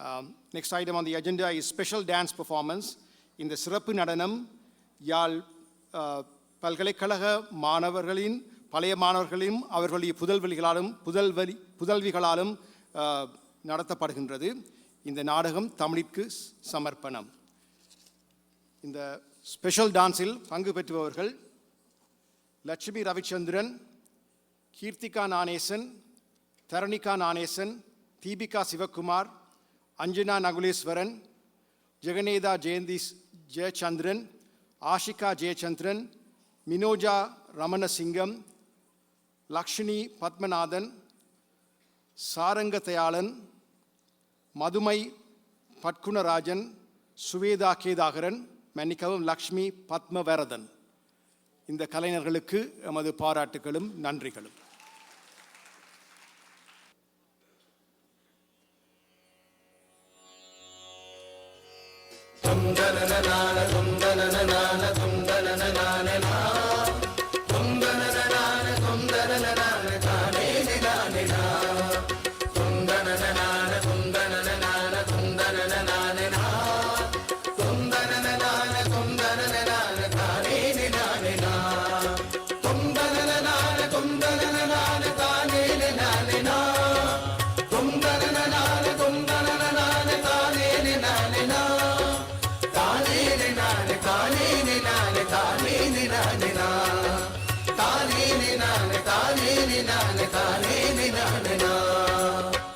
Um, Next item on the agenda is special dance performance. இந்த சிறப்பு நடனம் யாழ் பல்கலைக்கழக மாணவர்களின் பழைய மாணவர்களையும் அவர்களுடைய புதல்வெளிகளாலும் புதல்வலி புதல்விகளாலும் நடத்தப்படுகின்றது இந்த நாடகம் தமிழிற்கு சமர்ப்பணம் இந்த ஸ்பெஷல் டான்ஸில் பங்கு பெற்றுபவர்கள் லட்சுமி ரவிச்சந்திரன் கீர்த்திகா நானேசன் தரணிகா நானேசன் தீபிகா சிவகுமார் அஞ்சனா நகுலேஸ்வரன் ஜெகநேதா ஜெயந்தி ஜெயச்சந்திரன் ஆஷிகா ஜெயச்சந்திரன் மினோஜா ரமணசிங்கம் லக்ஷ்மி பத்மநாதன் சாரங்கதயாளன் மதுமை பட்குணராஜன் சுவேதா கேதாகரன் மன்னிக்கவும் லக்ஷ்மி பத்மவரதன். இந்த கலைஞர்களுக்கு எமது பாராட்டுகளும் நன்றிகளும். Tum da na na na na na.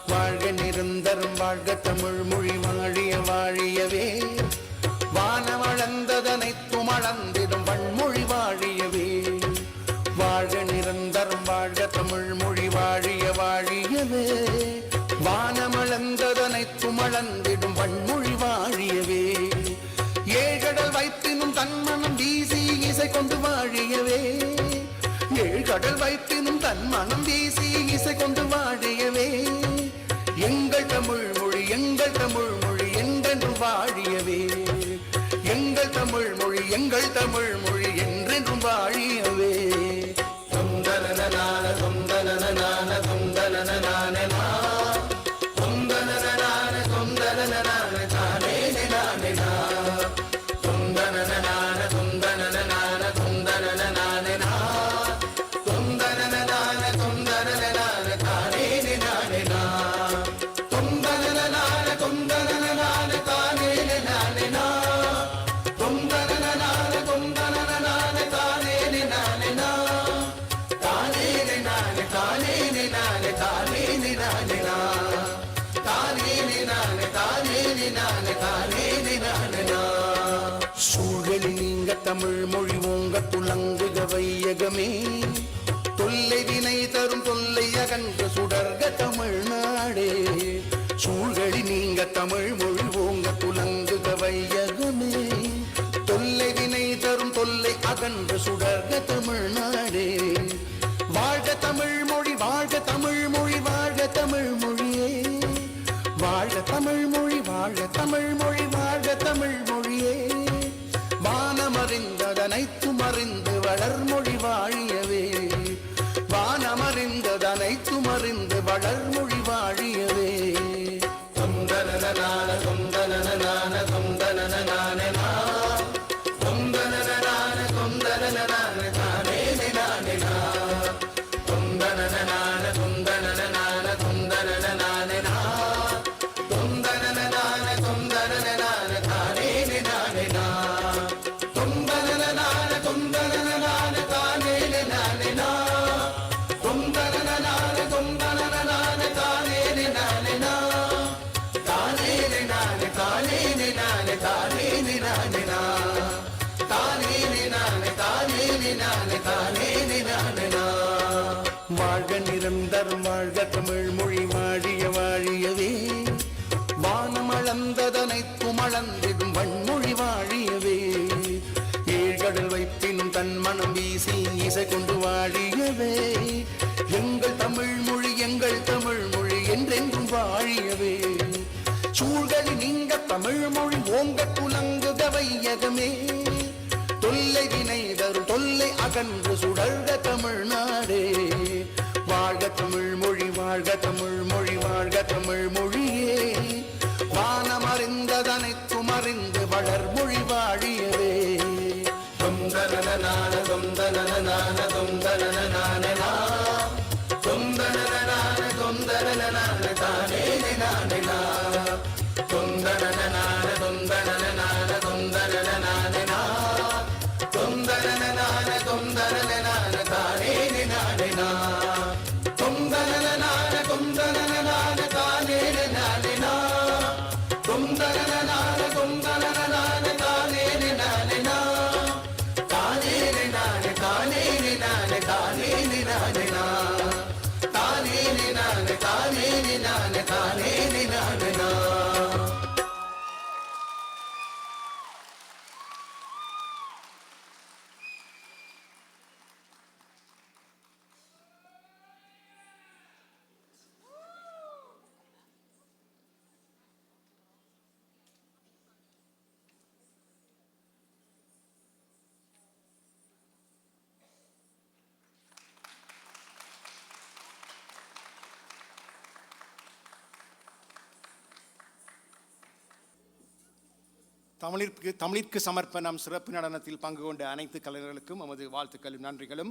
வாழ்க நிரந்தரம் வாழ்க தமிழ் மொழி வாழிய வாழியவே. வானமளந்ததனைத்தும் அளந்திடும் வன்மொழி வாழியவே. வாழ்க நிரந்தரம் வாழ்க தமிழ் மொழி வாழிய வாழியவே. வானமளந்ததனைத்தும் அளந்திடும் வன்மொழி தானே நீங்க தமிழ் மொழி உங்க துளங்குக வையகமே. தொல்லை வினை தரும் தொல்லை அகன்ற சுடர்க தமிழ்நாடே. சூழலி நீங்க தமிழ் வானமறிந்ததனைத்தும் அறிந்து வளர்மொழி வாழியவே. வானமறிந்ததனைத்தும் அறிந்து வளர்மொழி வாழியவே. தொந்தனனான நான தொந்தனனான நான வாழ்க நிரந்தரம் வாழ்க தமிழ் மொழி வாழிய வாழியவே. வானம் அளந்ததனைத்தும் அளந்திடும் வன்மொழி வாழியவே. ஏழ்கடல் வைப்பினும் தன் மனம் வீசி இசை கொண்டு வாழியவே. எங்கள் தமிழ் மொழி எங்கள் தமிழ் மொழி என்றென்றும் வாழியவே. சூழ்களி நீங்க தமிழ் மொழி ஓங்க துலங்குக வையகமே தொல்லை வினை தரும் தொல்லை அகன்று சுடர்க தமிழ்நாடே. வாழ்க தமிழ் மொழி வாழ்க தமிழ் மொழி வாழ்க தமிழ் மொழியே. வானம் அறிந்ததனைத்தும் அறிந்து வளர் மொழி வாழியவே. தொந்தன நான தொந்தன நான தொந்தன நான தொந்தன நான தொந்தன நான தானே நானே தொந்தன நான தொந்தன நான தொந்தன நானே தொந்தன நான தொந்தன நான தானே நானே தமிழிற்கு தமிழிற்கு சமர்ப்பணம் சிறப்பு நடனத்தில் பங்கு கொண்ட அனைத்து கலைஞர்களுக்கும் நமது வாழ்த்துக்களும் நன்றிகளும்.